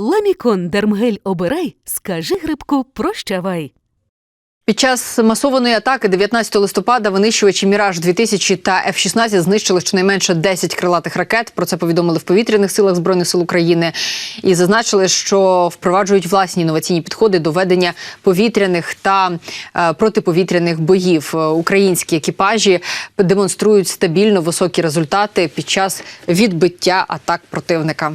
Ламікон Дермгель обирай, скажи грибку прощавай. Під час масованої атаки 19 листопада винищувачі Міраж 2000 та F-16 знищили щонайменше 10 крилатих ракет. Про це повідомили в повітряних силах збройних сил України і зазначили, що впроваджують власні інноваційні підходи до ведення повітряних та е, протиповітряних боїв. Е, Українські екіпажі демонструють стабільно високі результати під час відбиття атак противника.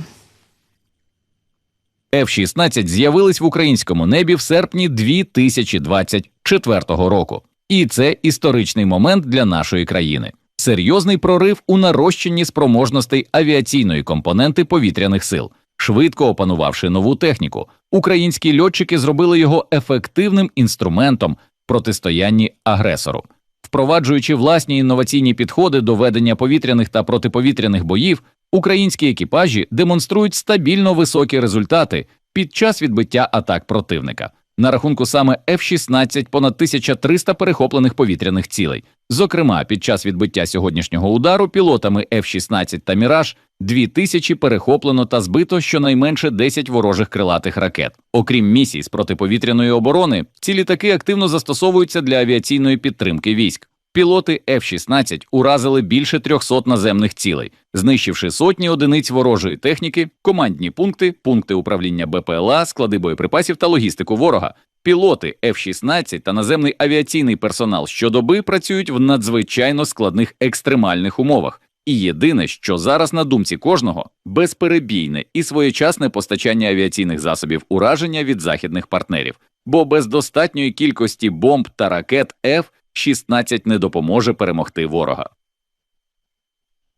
F-16 з'явились в українському небі в серпні 2024 року. І це історичний момент для нашої країни. Серйозний прорив у нарощенні спроможностей авіаційної компоненти повітряних сил. Швидко опанувавши нову техніку, українські льотчики зробили його ефективним інструментом протистоянні агресору. Впроваджуючи власні інноваційні підходи до ведення повітряних та протиповітряних боїв, українські екіпажі демонструють стабільно високі результати під час відбиття атак противника. На рахунку саме F-16 понад 1300 перехоплених повітряних цілей. Зокрема, під час відбиття сьогоднішнього удару пілотами F-16 та Міраж 2000 перехоплено та збито щонайменше 10 ворожих крилатих ракет. Окрім місій з протиповітряної оборони, ці літаки активно застосовуються для авіаційної підтримки військ. Пілоти F-16 уразили більше 300 наземних цілей, знищивши сотні одиниць ворожої техніки, командні пункти, пункти управління БПЛА, склади боєприпасів та логістику ворога. Пілоти F-16 та наземний авіаційний персонал щодоби працюють в надзвичайно складних екстремальних умовах. І єдине, що зараз на думці кожного безперебійне і своєчасне постачання авіаційних засобів ураження від західних партнерів, бо без достатньої кількості бомб та ракет F 16 не допоможе перемогти ворога.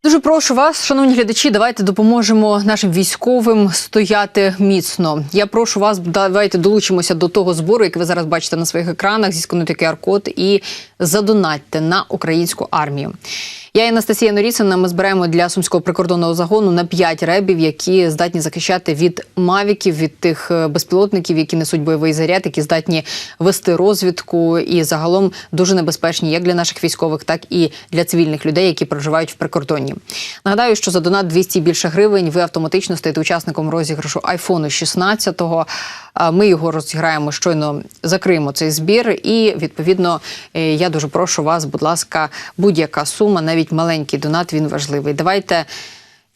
Дуже прошу вас, шановні глядачі, давайте допоможемо нашим військовим стояти міцно. Я прошу вас, давайте долучимося до того збору, який ви зараз бачите на своїх екранах, зісканути QR-код і задонатьте на українську армію. Я і Анастасія Норіцина. Ми збираємо для сумського прикордонного загону на 5 ребів, які здатні захищати від мавіків, від тих е, безпілотників, які несуть бойовий заряд, які здатні вести розвідку і загалом дуже небезпечні як для наших військових, так і для цивільних людей, які проживають в прикордонні. Нагадаю, що за донат 200 і більше гривень ви автоматично стаєте учасником розіграшу айфону 16-го. Ми його розіграємо щойно закриємо цей збір. І відповідно е, я дуже прошу вас, будь ласка, будь-яка сума, навіть маленький донат, він важливий. Давайте.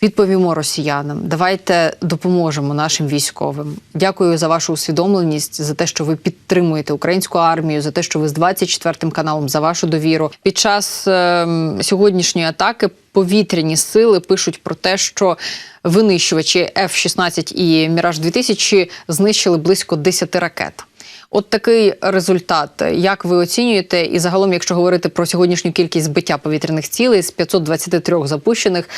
Відповімо росіянам, давайте допоможемо нашим військовим. Дякую за вашу усвідомленість, за те, що ви підтримуєте українську армію, за те, що ви з 24 каналом за вашу довіру. Під час е сьогоднішньої атаки повітряні сили пишуть про те, що винищувачі F-16 і Міраж 2000 знищили близько 10 ракет. От такий результат, як ви оцінюєте, і загалом, якщо говорити про сьогоднішню кількість збиття повітряних цілей з 523 запущених,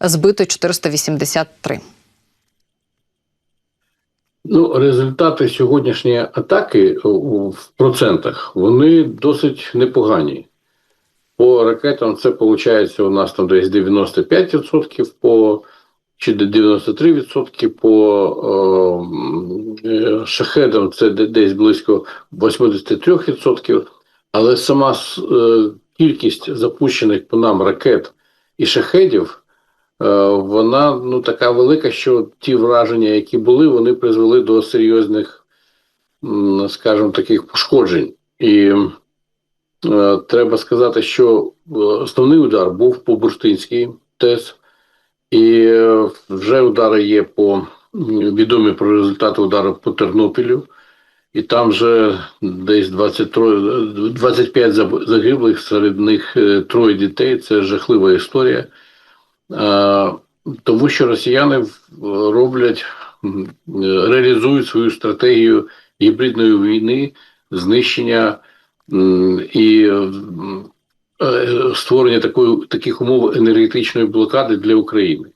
збито 483. Ну, результати сьогоднішньої атаки в процентах вони досить непогані. По ракетам це виходить у нас там десь 95%, по чи 93% по е, шахедам це десь близько 83%, але сама е, кількість запущених по нам ракет і шахедів, е, вона ну така велика, що ті враження, які були, вони призвели до серйозних, скажімо, таких пошкоджень. І е, треба сказати, що основний удар був по Бурштинській ТЕС. І е, вже удари є по відомі про результати удару по Тернопілю, і там вже десь 23, 25 загиблих, серед них е, троє дітей. Це жахлива історія, тому що росіяни роблять, реалізують свою стратегію гібридної війни, знищення і створення такої таких умов енергетичної блокади для України.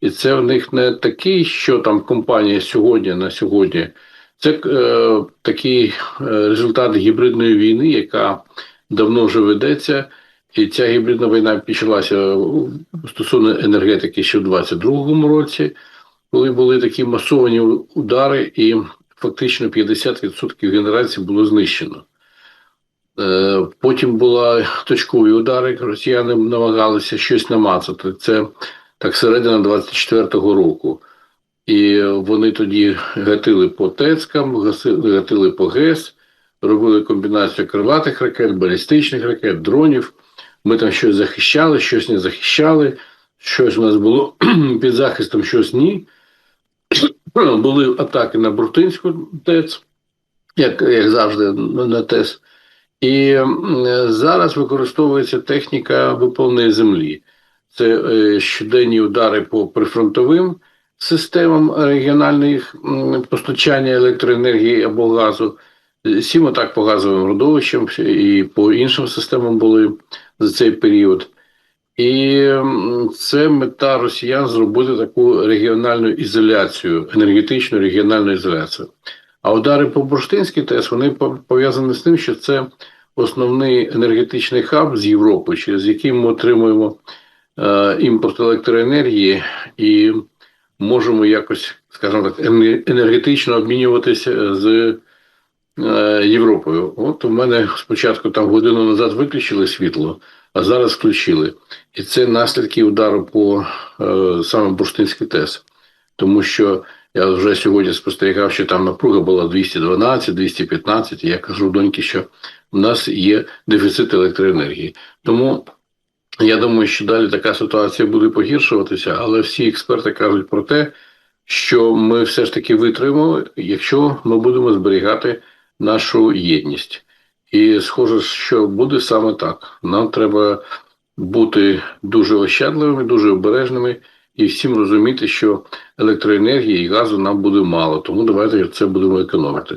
І це в них не такий, що там компанія сьогодні на сьогодні. Це е, такий е, результат гібридної війни, яка давно вже ведеться. І ця гібридна війна почалася стосовно енергетики ще в 22-му році, коли були такі масовані удари, і фактично 50% генерації було знищено. Е, потім були точкові удари, росіяни намагалися щось намацати. Це так середина 24-го року. І вони тоді гатили по ТЕЦкам, гатили по ГЕС, робили комбінацію крилатих ракет, балістичних ракет, дронів. Ми там щось захищали, щось не захищали, щось у нас було під захистом, щось ні. Були атаки на Буртинську ТЕЦ, як, як завжди на ТЕС. І зараз використовується техніка виповненої землі. Це е, щоденні удари по прифронтовим системам регіональних постачання електроенергії або газу. Сім атак по газовим родовищам і по іншим системам були за цей період. І це мета росіян зробити таку регіональну ізоляцію, енергетичну регіональну ізоляцію. А удари по Бурштинській ТЕС вони по- пов'язані з тим, що це основний енергетичний хаб з Європи, через який ми отримуємо е, імпорт електроенергії і можемо якось, скажімо так, енергетично обмінюватися з е, Європою. От у мене спочатку там годину назад виключили світло, а зараз включили. І це наслідки удару по е, саме Бурштинській ТЕС. Тому що я вже сьогодні спостерігав, що там напруга була 212, 215, і я кажу доньки, що у нас є дефіцит електроенергії. Тому я думаю, що далі така ситуація буде погіршуватися, але всі експерти кажуть про те, що ми все ж таки витримаємо, якщо ми будемо зберігати нашу єдність. І схоже, що буде саме так. Нам треба бути дуже ощадливими, дуже обережними і всім розуміти, що електроенергії і газу нам буде мало. Тому давайте це будемо економити.